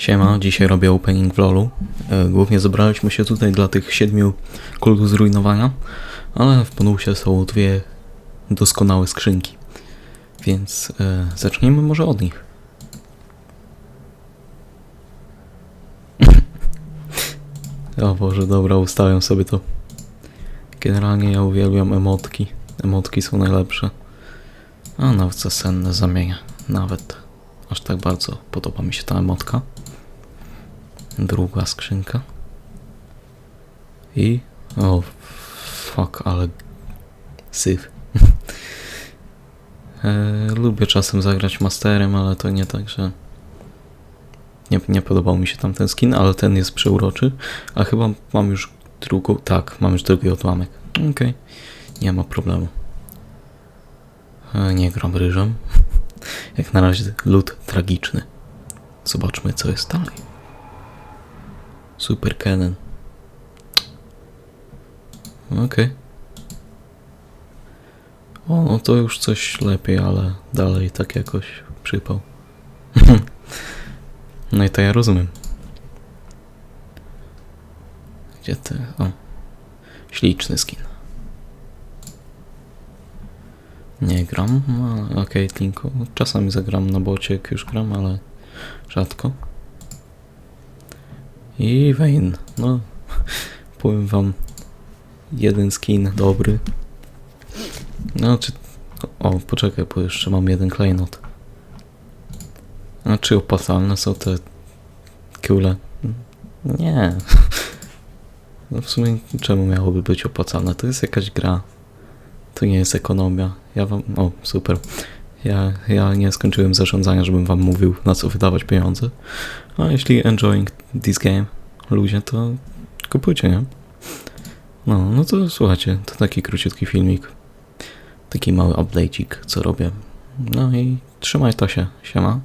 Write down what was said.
Siema, dzisiaj robię opening w LoLu. E, Głównie zebraliśmy się tutaj dla tych siedmiu kultów zrujnowania, ale w bonusie są dwie doskonałe skrzynki. Więc e, zacznijmy może od nich. o Boże, dobra, ustawiam sobie to. Generalnie ja uwielbiam emotki. Emotki są najlepsze. A nawet za senne zamienię. Nawet. Aż tak bardzo podoba mi się ta emotka. Druga skrzynka. I... O, fuck, ale... Syf. e, lubię czasem zagrać masterem, ale to nie tak, że... Nie, nie podobał mi się tam ten skin, ale ten jest przeuroczy. A chyba mam już drugą... Tak, mam już drugi odłamek. Okej. Nie ma problemu. E, nie gram ryżem. Jak na razie lód tragiczny. Zobaczmy, co jest dalej. Super Canon. Okej. O, no to już coś lepiej, ale dalej tak jakoś przypał. no i to ja rozumiem. Gdzie ty? O. Śliczny skin. Nie gram, no, okej, Tinku. Czasami zagram na bocie, jak już gram, ale rzadko. I Vayne, no, powiem wam, jeden skin dobry. No, czy... O, poczekaj, bo jeszcze mam jeden klejnot. Czy opłacalne są te kule? Nie. No w sumie czemu miałoby być opłacalne? To jest jakaś gra. To nie jest ekonomia. Ja wam. O, super. Ja, ja nie skończyłem zarządzania, żebym wam mówił, na co wydawać pieniądze. A jeśli enjoying this game, ludzie, to kupujcie, nie? No, no to słuchajcie, to taki króciutki filmik. Taki mały update'ik, co robię. No i trzymaj to się. Siema.